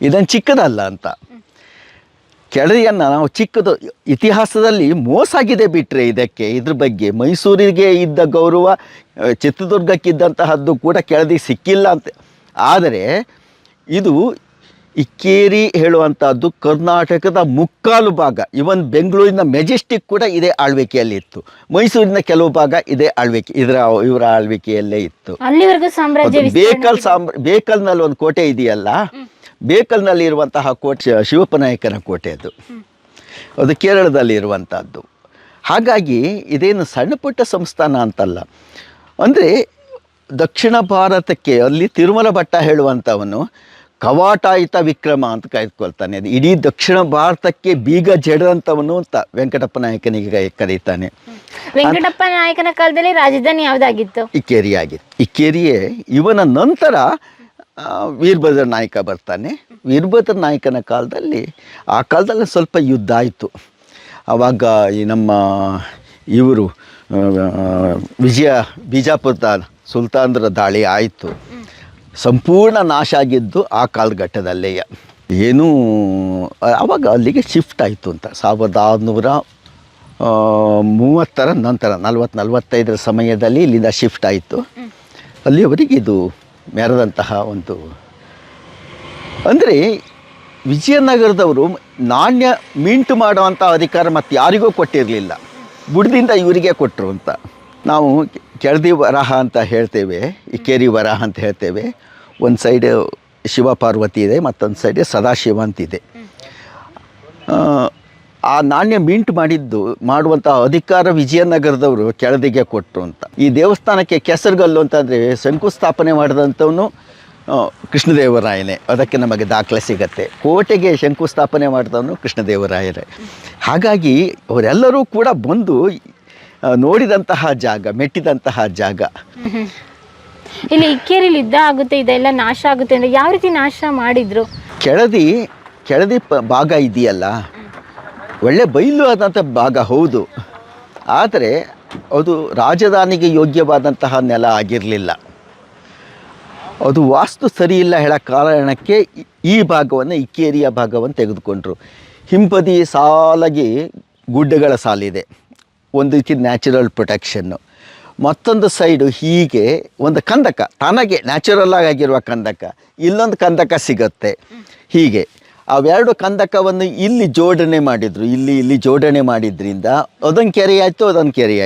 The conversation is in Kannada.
ಇದನ್ನು ಚಿಕ್ಕದಲ್ಲ ಅಂತ. ಕೆಳದಿಯನ್ನು ನಾವು ಚಿಕ್ಕದು ಇತಿಹಾಸದಲ್ಲಿ ಮೋಸಾಗಿದೆ ಬಿಟ್ಟರೆ ಇದಕ್ಕೆ ಇದ್ರ ಬಗ್ಗೆ ಮೈಸೂರಿಗೆ ಇದ್ದ ಗೌರವ ಚಿತ್ರದುರ್ಗಕ್ಕಿದ್ದಂತಹದ್ದು ಕೂಡ ಕೆಳದಿ ಸಿಕ್ಕಿಲ್ಲ ಅಂತ. ಆದರೆ ಇದು ಇಕ್ಕೇರಿ ಹೇಳುವಂಥದ್ದು ಕರ್ನಾಟಕದ ಮುಕ್ಕಾಲು ಭಾಗ ಇವನ್ ಬೆಂಗಳೂರಿನ ಮೆಜೆಸ್ಟಿಕ್ ಕೂಡ ಇದೇ ಆಳ್ವಿಕೆಯಲ್ಲಿ ಇತ್ತು. ಮೈಸೂರಿನ ಕೆಲವು ಭಾಗ ಇದೇ ಆಳ್ವಿಕೆ ಇದರ ಇವರ ಆಳ್ವಿಕೆಯಲ್ಲೇ ಇತ್ತು. ಬೇಕಲ್ ಸಾಮ್ರ ಬೇಕಲ್ನಲ್ಲಿ ಒಂದು ಕೋಟೆ ಇದೆಯಲ್ಲ ಬೇಕಲ್ನಲ್ಲಿ ಇರುವಂತಹ ಕೋಟೆ ಶಿವಪ್ಪನಾಯಕನ ಶಿವಪ್ಪ ನಾಯಕನ ಕೋಟೆ ಅದು. ಅದು ಕೇರಳದಲ್ಲಿ ಇರುವಂಥದ್ದು ಹಾಗಾಗಿ ಇದೇನು ಸಣ್ಣ ಪುಟ್ಟ ಸಂಸ್ಥಾನ ಅಂತಲ್ಲ. ಅಂದರೆ ದಕ್ಷಿಣ ಭಾರತಕ್ಕೆ ಅಲ್ಲಿ ತಿರುಮಲ ಭಟ್ಟ ಹೇಳುವಂಥವನು ಕವಾಟಾಯಿತ ವಿಕ್ರಮ ಅಂತ ಕಾಯ್ದುಕೊಳ್ತಾನೆ ಅದು ಇಡೀ ದಕ್ಷಿಣ ಭಾರತಕ್ಕೆ ಬೀಗ ಜಡದಂಥವನು ಅಂತ ವೆಂಕಟಪ್ಪ ನಾಯಕನಿಗೆ ಕರೀತಾನೆ. ವೆಂಕಟಪ್ಪ ನಾಯಕನ ಕಾಲದಲ್ಲಿ ರಾಜಧಾನಿ ಯಾವುದಾಗಿತ್ತು? ಇಕ್ಕೇರಿ ಆಗಿತ್ತು ಇಕ್ಕೇರಿಯೇ ಇವನ ನಂತರ ವೀರಭದ್ರ ನಾಯಕ ಬರ್ತಾನೆ. ವೀರಭದ್ರ ನಾಯಕನ ಕಾಲದಲ್ಲಿ ಆ ಕಾಲದಲ್ಲಿ ಸ್ವಲ್ಪ ಯುದ್ಧ ಆಯಿತು. ಆವಾಗ ಈ ನಮ್ಮ ಇವರು ವಿಜಯ ಬಿಜಾಪುರದ ಸುಲ್ತಾನರ ದಾಳಿ ಆಯಿತು. ಸಂಪೂರ್ಣ ನಾಶ ಆಗಿದ್ದು ಆ ಕಾಲಘಟ್ಟದಲ್ಲೇ. ಏನೂ ಆವಾಗ ಅಲ್ಲಿಗೆ ಶಿಫ್ಟ್ ಆಯಿತು ಅಂತ. ಸಾವಿರದ ಆರುನೂರ ಮೂವತ್ತರ ನಂತರ ನಲ್ವತ್ತು ನಲ್ವತ್ತೈದರ ಸಮಯದಲ್ಲಿ ಇಲ್ಲಿಂದ ಶಿಫ್ಟ್ ಆಯಿತು. ಅಲ್ಲಿಯವರೆಗೆ ಇದು ಮೆರೆದಂತಹ ಒಂದು ಅಂದರೆ ವಿಜಯನಗರದವರು ನಾಣ್ಯ ಮಿಂಟು ಮಾಡುವಂಥ ಅಧಿಕಾರ ಮತ್ತು ಯಾರಿಗೂ ಕೊಟ್ಟಿರಲಿಲ್ಲ. ಬುಡದಿಂದ ಇವರಿಗೆ ಕೊಟ್ಟರು ಅಂತ. ನಾವು ಕೆಳದಿ ವರಾಹ ಅಂತ ಹೇಳ್ತೇವೆ, ಇಕ್ಕೇರಿ ವರಹ ಅಂತ ಹೇಳ್ತೇವೆ. ಒಂದು ಸೈಡ್ ಶಿವ ಪಾರ್ವತಿ ಇದೆ, ಮತ್ತೊಂದು ಸೈಡ್ ಸದಾಶಿವ ಅಂತಿದೆ ಆ ನಾಣ್ಯ ಮಿಂಟ್ ಮಾಡಿದ್ದು ಮಾಡುವಂಥ ಅಧಿಕಾರ ವಿಜಯನಗರದವರು ಕೆಳದಿಗೆ ಕೊಟ್ಟರು ಅಂತ. ಈ ದೇವಸ್ಥಾನಕ್ಕೆ ಕೆಸರುಗಲ್ಲು ಅಂತಂದರೆ ಶಂಕುಸ್ಥಾಪನೆ ಮಾಡಿದಂಥವನು ಕೃಷ್ಣದೇವರಾಯನೇ. ಅದಕ್ಕೆ ನಮಗೆ ದಾಖಲೆ ಸಿಗತ್ತೆ. ಕೋಟೆಗೆ ಶಂಕುಸ್ಥಾಪನೆ ಮಾಡಿದವನು ಕೃಷ್ಣದೇವರಾಯರೇ. ಹಾಗಾಗಿ ಅವರೆಲ್ಲರೂ ಕೂಡ ಬಂದು ನೋಡಿದಂತಹ ಜಾಗ ಮೆಟ್ಟಿದಂತಹ ಜಾಗ. ಇಲ್ಲಿ ಇಕ್ಕೇರಿಲಿ ಯುದ್ಧ ಆಗುತ್ತೆ ಇದೆಲ್ಲ ನಾಶ ಆಗುತ್ತೆ ಅಂದ್ರೆ ಯಾವ ರೀತಿ ನಾಶ ಮಾಡಿದ್ರು? ಕೆಳದಿ ಕೆಳದಿ ಪ ಭಾಗ ಇದೆಯಲ್ಲ? ಒಳ್ಳೆ ಬಯಲು ಆದಂಥ ಭಾಗ ಹೌದು. ಆದರೆ ಅದು ರಾಜಧಾನಿಗೆ ಯೋಗ್ಯವಾದಂತಹ ನೆಲ ಆಗಿರಲಿಲ್ಲ. ಅದು ವಾಸ್ತು ಸರಿಯಿಲ್ಲ ಹೇಳೋ ಕಾರಣಕ್ಕೆ ಈ- ಭಾಗವನ್ನು ಇಕ್ಕೇರಿಯ ಭಾಗವನ್ನು ತೆಗೆದುಕೊಂಡ್ರು. ಹಿಂಪದಿ ಸಾಲಾಗಿ ಗುಡ್ಡಗಳ ಸಾಲಿದೆ. ಒಂದು ರೀತಿ ನ್ಯಾಚುರಲ್ ಪ್ರೊಟೆಕ್ಷನ್ನು ಮತ್ತೊಂದು ಸೈಡು ಹೀಗೆ ಒಂದು ಕಂದಕ, ತನಗೆ ನ್ಯಾಚುರಲ್ ಆಗಿರುವ ಕಂದಕ, ಇಲ್ಲೊಂದು ಕಂದಕ ಸಿಗುತ್ತೆ. ಹೀಗೆ. ಅವೆರಡು ಕಂದಕವನ್ನು ಇಲ್ಲಿ ಜೋಡಣೆ ಮಾಡಿದರು. ಇಲ್ಲಿ ಇಲ್ಲಿ ಜೋಡಣೆ ಮಾಡಿದ್ರಿಂದ ಅದೊಂದು ಕೆರೆ ಅದೊಂದು ಕೆರೆ